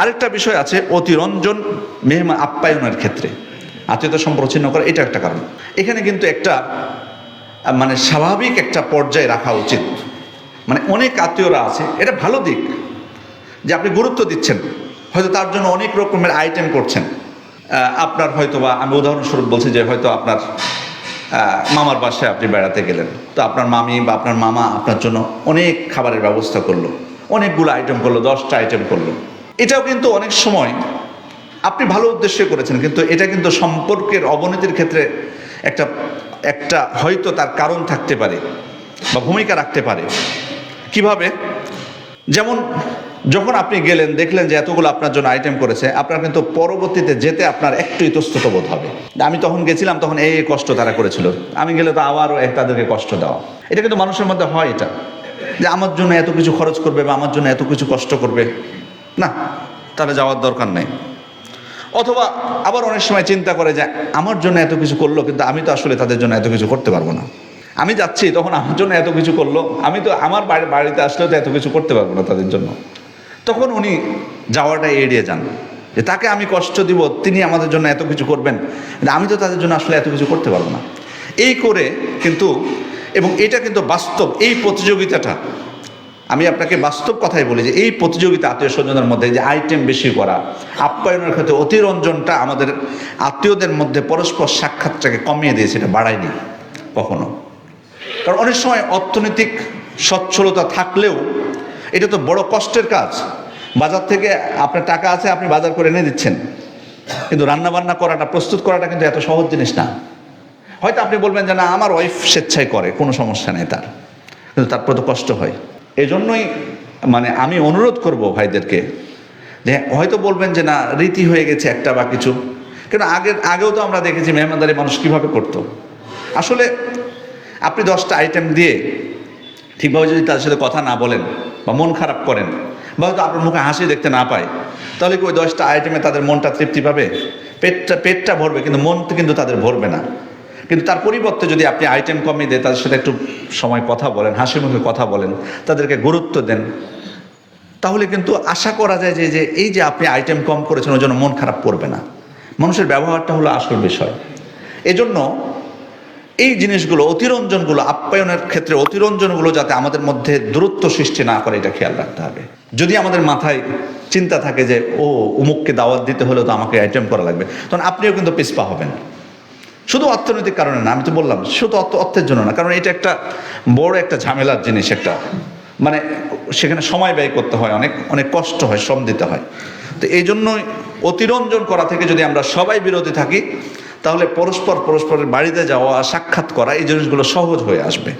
আরেকটা বিষয় আছে অতিরঞ্জন মেহমান আপ্যায়নের ক্ষেত্রে। আত্মীয়তা সম্পর্ক ছিন্ন করা, এটা একটা কারণ। এখানে কিন্তু একটা মানে স্বাভাবিক একটা পর্যায়ে রাখা উচিত। মানে অনেক আত্মীয়রা আছে, এটা ভালো দিক যে আপনি গুরুত্ব দিচ্ছেন। হয়তো তার জন্য অনেক রকমের আইটেম করছেন। আপনার হয়তো বা আমি উদাহরণস্বরূপ বলছি যে হয়তো আপনার মামার বাসায় আপনি বেড়াতে গেলেন। তো আপনার মামি বা আপনার মামা আপনার জন্য অনেক খাবারের ব্যবস্থা করল। অনেকগুলো আইটেম করল, দশটা আইটেম করল। এটাও কিন্তু অনেক সময় আপনি ভালো উদ্দেশ্যে করেছেন, কিন্তু এটা কিন্তু সম্পর্কের অবনতির ক্ষেত্রে একটা একটা হয়তো তার কারণ থাকতে পারে বা ভূমিকা রাখতে পারে। কীভাবে? যেমন যখন আপনি গেলেন, দেখলেন যে এতগুলো আপনার জন্য আইটেম করেছে, আপনার কিন্তু পরবর্তীতে যেতে আপনার একটু ইতস্তত বোধ হবে। আমি তখন গেছিলাম, তখন এই কষ্ট তারা করেছিল। আমি গেলে তো আবারও তাদেরকে কষ্ট দেওয়া। এটা কিন্তু মানুষের মধ্যে হয় এটা। যে আমার জন্য এত কিছু খরচ করবে বা আমার জন্য এত কিছু কষ্ট করবে। না, তাহলে যাওয়ার দরকার নেই। অথবা আবার অনেক সময় চিন্তা করে যে, আমার জন্য এত কিছু করল, কিন্তু আমি তো আসলে তাদের জন্য এত কিছু করতে পারব না। আমি যাচ্ছি, তখন আমার জন্য এত কিছু করল, আমি তো আমার বাড়ি, বাড়িতে আসলেও তো এত কিছু করতে পারব না তাদের জন্য। তখন উনি যাওয়াটা এড়িয়ে যান, যে তাকে আমি কষ্ট দিব, তিনি আমাদের জন্য এত কিছু করবেন আমি তো তাদের জন্য আসলে এত কিছু করতে পারব না। এই করে কিন্তু, এবং এটা কিন্তু বাস্তব, এই প্রতিযোগিতাটা আমি আপনাকে বাস্তব কথাই বলি যে এই প্রতিযোগিতা আত্মীয় স্বজনের মধ্যে যে আইটেম বেশি করা, আপ্যায়নের ক্ষেত্রে অতিরঞ্জনটা আমাদের আত্মীয়দের মধ্যে পরস্পর সাক্ষাৎটাকে কমিয়ে দিয়েছে, এটা বাড়ায়নি কখনো। কারণ অনেক সময় অর্থনৈতিক সচ্ছলতা থাকলেও এটা তো বড় কষ্টের কাজ। বাজার থেকে আপনার টাকা আছে, আপনি বাজার করে এনে দিচ্ছেন। কিন্তু রান্না বান্না করাটা, প্রস্তুত করাটা কিন্তু এত সহজ জিনিস না। হয়তো আপনি বলবেন যে না, আমার ওয়াইফ স্বেচ্ছায় করে, কোনো সমস্যা নেই তার। কিন্তু তারপর তো কষ্ট হয়। এই জন্যই মানে আমি অনুরোধ করব ভাইদেরকে যে হয়তো বলবেন যে না, রীতি হয়ে গেছে একটা বা কিছু। কেন আগের আগেও তো আমরা দেখেছি মেহমানদারি মানুষ কীভাবে করতো। আসলে আপনি দশটা আইটেম দিয়ে ঠিকভাবে যদি তাদের সাথে কথা না বলেন বা মন খারাপ করেন বা হয়তো আপনার মুখে হাসি দেখতে না পায়, তাহলে কি ওই দশটা আইটেমে তাদের মনটা তৃপ্তি পাবে? পেটটা পেটটা ভরবে, কিন্তু মন কিন্তু তাদের ভরবে না। কিন্তু তার পরিবর্তে যদি আপনি আইটেম কমিয়ে দিয়ে তাদের সাথে একটু সময় কথা বলেন হাসি মুখে কথা বলেন, তাদেরকে গুরুত্ব দেন, তাহলে কিন্তু আশা করা যায় যে যে এই যে আপনি আইটেম কম করেছেন, ওই জন্য মন খারাপ করবে না। মানুষের ব্যবহারটা হলো আসল বিষয়। এজন্য এই জিনিসগুলো, অতিরঞ্জনগুলো, আপ্যায়নের ক্ষেত্রে অতিরঞ্জনগুলো যাতে আমাদের মধ্যে দূরত্ব সৃষ্টি না করে, এটা খেয়াল রাখতে হবে। যদি আমাদের মাথায় চিন্তা থাকে যে, ও, উমুককে দাওয়াত দিতে হলে তো আমাকে আইটেম করা লাগবে, তখন আপনিও কিন্তু পিসপা হবেন। শুধু অর্থনৈতিক কারণে না, আমি তো বললাম, শুধু অর্থ, অর্থের জন্য না, কারণ এটা একটা বড় একটা ঝামেলার জিনিস একটা। মানে সেখানে সময় ব্যয় করতে হয়, অনেক অনেক কষ্ট হয়, শ্রম দিতে হয়। তো এই জন্যই অতিরঞ্জন করা থেকে যদি আমরা সবাই বিরতি থাকি, তাহলে পরস্পর পরস্পরের বাড়িতে যাওয়া, সাক্ষাৎ করা, এই জিনিসগুলো সহজ হয়ে আসবে।